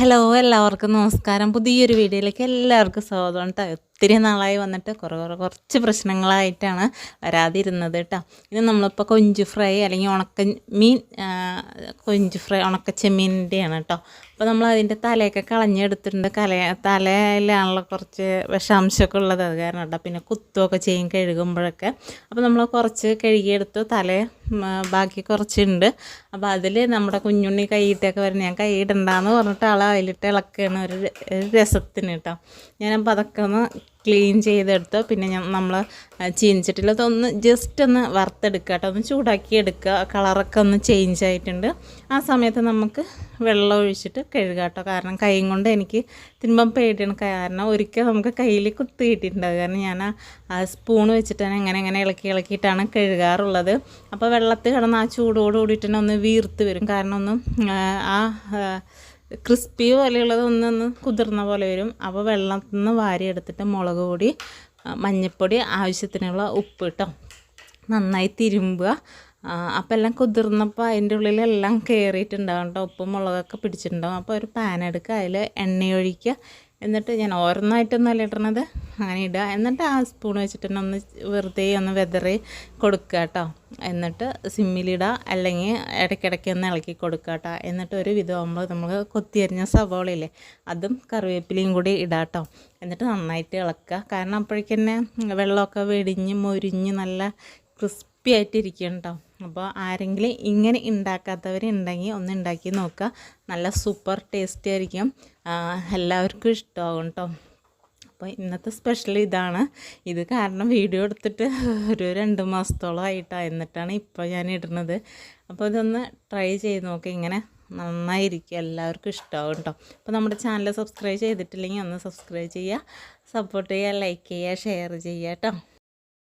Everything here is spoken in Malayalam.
ഹലോ എല്ലാവർക്കും നമസ്കാരം. പുതിയൊരു വീഡിയോയിലേക്ക് എല്ലാവർക്കും സ്വാഗതം കേട്ടോ. ഒത്തിരി നാളായി വന്നിട്ട് കുറേ കുറേ കുറച്ച് പ്രശ്നങ്ങളായിട്ടാണ് വരാതിരുന്നത് കേട്ടോ. ഇത് നമ്മളിപ്പോൾ കൊഞ്ച് ഫ്രൈ അല്ലെങ്കിൽ ഉണക്ക മീൻ കൊഞ്ച് ഫ്രൈ ഉണക്ക ചെമ്മീനിന്റെയാണ് കേട്ടോ. അപ്പോൾ നമ്മൾ അതിന്റെ തലയൊക്കെ കളഞ്ഞെടുത്തിട്ടുണ്ട്. കല തലയിലാണല്ലോ കുറച്ച് വിഷാംശമൊക്കെ ഉള്ളത്. അത് കാരണം കേട്ടോ. പിന്നെ കുത്തുമൊക്കെ ചെയ്യും കഴുകുമ്പോഴൊക്കെ. അപ്പോൾ നമ്മൾ കുറച്ച് കഴുകിയെടുത്തു. തല ബാക്കി കുറച്ചുണ്ട്. അപ്പോൾ അതിൽ നമ്മുടെ കുഞ്ഞുണ്ണി കൈയിട്ടൊക്കെ വരുന്നത് ഞാൻ കൈയിടണ്ടെന്ന് പറഞ്ഞിട്ട് ആൾ അതിലിട്ട് ഇളക്കുകയാണ് ഒരു രസത്തിന് കേട്ടോ. ഞാനപ്പോൾ അതൊക്കെ ഒന്ന് ക്ലീൻ ചെയ്തെടുത്ത് പിന്നെ ഞാൻ നമ്മൾ ചീനിച്ചിട്ടില്ല അതൊന്ന് ജസ്റ്റ് ഒന്ന് വറുത്തെടുക്കുക കേട്ടോ. ഒന്ന് ചൂടാക്കി എടുക്കുക. കളറൊക്കെ ഒന്ന് ചേഞ്ച് ആയിട്ടുണ്ട്. ആ സമയത്ത് നമുക്ക് വെള്ളം ഒഴിച്ചിട്ട് കഴുകാം കേട്ടോ. കാരണം കൈയും കൊണ്ട് എനിക്ക് തിരുമ്പം പേടിയാണ്. കാരണം ഒരിക്കൽ നമുക്ക് കയ്യിൽ കുത്തി കിട്ടിയിട്ടുണ്ട്. കാരണം ഞാൻ ആ സ്പൂൺ വെച്ചിട്ട് തന്നെ ഇങ്ങനെ ഇങ്ങനെ ഇളക്കി ഇളക്കിയിട്ടാണ് കഴുകാറുള്ളത്. അപ്പോൾ വെള്ളത്തിൽ കിടന്ന് ആ ചൂടോട് കൂടിയിട്ട് തന്നെ ഒന്ന് വീർത്ത് വരും. കാരണം ഒന്ന് ആ, ക്രിസ്പി പോലെയുള്ളത് കുതിർന്ന പോലെ വരും. അപ്പോൾ വെള്ളത്തിൽ നിന്ന് വാരിയെടുത്തിട്ട് മുളക് പൊടി മഞ്ഞൾപ്പൊടി ആവശ്യത്തിനുള്ള ഉപ്പ് കേട്ടോ നന്നായി തിരുമ്പുക. അപ്പോൾ എല്ലാം കുതിർന്നപ്പോൾ അതിന്റെ ഉള്ളിലെല്ലാം കയറിയിട്ടുണ്ടാവും കേട്ടോ. ഉപ്പും മുളകൊക്കെ പിടിച്ചിട്ടുണ്ടാവും. അപ്പോൾ ഒരു പാൻ എടുക്കുക. അതിൽ എണ്ണയൊഴിക്കുക. എന്നിട്ട് ഞാൻ ഓരോന്നായിട്ടൊന്നല്ല ഇടണത്. അങ്ങനെ ഇടുക എന്നിട്ട് ആ സ്പൂൺ വെച്ചിട്ട് തന്നെ ഒന്ന് വെറുതെ ഒന്ന് വെതറി കൊടുക്കുക കേട്ടോ. എന്നിട്ട് സിമ്മിലിടുക അല്ലെങ്കിൽ ഇടയ്ക്കിടയ്ക്ക് ഒന്ന് ഇളക്കി കൊടുക്കുക കേട്ടോ. എന്നിട്ട് ഒരു വിധമാകുമ്പോൾ നമ്മൾ കൊത്തിയരിഞ്ഞ സവോളയില്ലേ അതും കറിവേപ്പിലയും കൂടി ഇടാം കേട്ടോ. എന്നിട്ട് നന്നായിട്ട് ഇളക്കുക. കാരണം അപ്പോഴേക്കന്നെ വെള്ളമൊക്കെ വെടിഞ്ഞ് മൊരിഞ്ഞ് നല്ല ക്രിസ്പി ആയിട്ടിരിക്കും കേട്ടോ. അപ്പോൾ ആരെങ്കിലും ഇങ്ങനെ ഉണ്ടാക്കാത്തവരുണ്ടെങ്കിൽ ഒന്ന് ഉണ്ടാക്കി നോക്കുക. നല്ല സൂപ്പർ ടേസ്റ്റി ആയിരിക്കും. എല്ലാവർക്കും ഇഷ്ടമാകും കേട്ടോ. അപ്പോൾ ഇന്നത്തെ സ്പെഷ്യൽ ഇതാണ്. ഇത് കാരണം വീഡിയോ എടുത്തിട്ട് ഒരു രണ്ട് മാസത്തോളം ആയിട്ടാണ് എന്നിട്ടാണ് ഇപ്പോൾ ഞാൻ ഇടുന്നത്. അപ്പോൾ ഇതൊന്ന് ട്രൈ ചെയ്ത് നോക്കുക ഇങ്ങനെ നന്നായിരിക്കും. എല്ലാവർക്കും ഇഷ്ടമാകും കേട്ടോ. അപ്പോൾ നമ്മുടെ ചാനൽ സബ്സ്ക്രൈബ് ചെയ്തിട്ടില്ലെങ്കിൽ ഒന്ന് സബ്സ്ക്രൈബ് ചെയ്യുക. സപ്പോർട്ട് ചെയ്യുക ലൈക്ക് ചെയ്യുക ഷെയർ ചെയ്യുക കേട്ടോ.